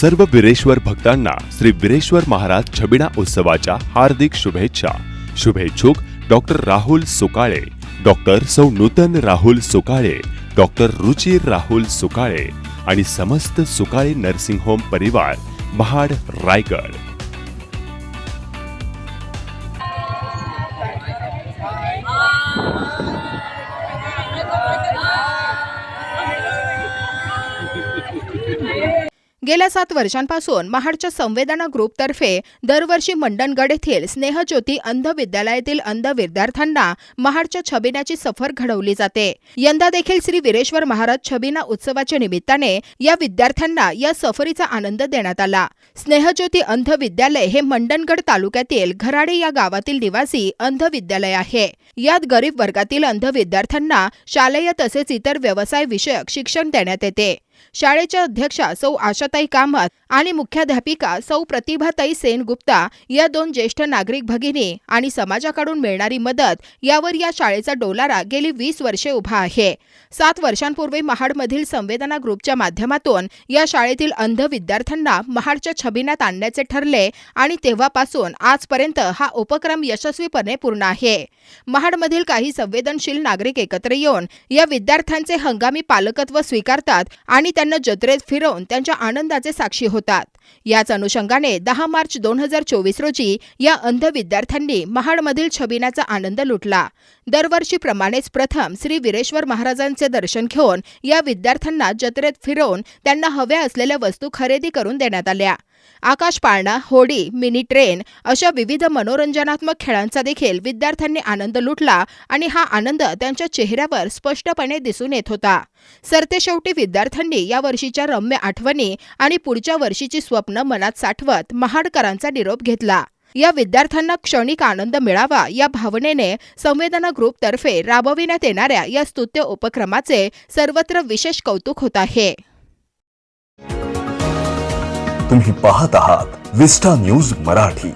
सर्व बिरेश्वर भक्तांना श्री बिरेश्वर महाराज छबिना उत्सवाच्या हार्दिक शुभेच्छा. शुभेच्छुक डॉक्टर राहुल सुकाळे डॉक्टर सौ नूतन राहुल सुकाळे डॉक्टर रुचिर राहुल सुकाळे आणि समस्त सुकाळे नर्सिंग होम परिवार महाड रायगड. गेल्या सात वर्षांपासून महाडच्या संवेदना ग्रुपतर्फे दरवर्षी मंडणगड येथील स्नेहज्योती अंध विद्यालयातील अंध विद्यार्थ्यांना महाडच्या छबिनाची सफर घडवली जाते. यंदा देखील श्री वीरेश्वर महाराज छबिना उत्सवाच्या निमित्ताने या विद्यार्थ्यांना या सफरीचा आनंद देण्यात आला. स्नेहज्योती अंध विद्यालय हे मंडणगड तालुक्यातील घराडे या गावातील निवासी अंध विद्यालय आहे. यात गरीब वर्गातील अंध विद्यार्थ्यांना शालेय तसेच इतर व्यवसाय विषयक शिक्षण देण्यात येते. शाळेच्या अध्यक्षा सौ आशाताई कामत आणि मुख्याध्यापिका सौ प्रतिभाताई सेनगुप्ता या दोन ज्येष्ठ नागरिक भगिनी आणि समाजाकडून मिळणारी मदत यावर या शाळेचा डोलारा गेली वीस वर्षे उभा आहे. सात वर्षांपूर्वी महाडमधील संवेदना ग्रुपच्या माध्यमातून या शाळेतील अंध विद्यार्थ्यांना महाडच्या छबिन्यात आणण्याचे ठरले आणि तेव्हापासून आजपर्यंत हा उपक्रम यशस्वीपणे पूर्ण आहे. महाडमधील काही संवेदनशील नागरिक एकत्र येऊन या विद्यार्थ्यांचे हंगामी पालकत्व स्वीकारतात आणि त्यांना जत्रेत फिरवून त्यांच्या आनंदाचे साक्षी होतात. याच अनुषंगाने दहा मार्च दोन हजार चोवीस रोजी या अंध विद्यार्थ्यांनी महाडमधील छबिनाचा आनंद लुटला. दरवर्षीप्रमाणेच प्रथम श्री वीरेश्वर महाराजांचे दर्शन घेऊन या विद्यार्थ्यांना जत्रेत फिरवून त्यांना हव्या असलेल्या वस्तू खरेदी करून देण्यात आल्या. आकाश पाळणा होडी मिनी ट्रेन अशा विविध मनोरंजनात्मक खेळांचा देखील विद्यार्थ्यांनी आनंद लुटला आणि हा आनंद त्यांच्या चेहऱ्यावर स्पष्टपणे दिसून येत होता. सरतेशेवटी विद्यार्थ्यांनी या वर्षीच्या रम्य आठवणी आणि पुढच्या वर्षीची स्वप्न मनात साठवत महाडकरांचा निरोप घेतला. या विद्यार्थ्यांना क्षणिक आनंद मिळावा या भावनेने संवेदना ग्रुपतर्फे राबविण्यात येणाऱ्या या स्तुत्य उपक्रमाचे सर्वत्र विशेष कौतुक होत आहे. तुम्ही पाहत आहात विस्टा न्यूज मराठी.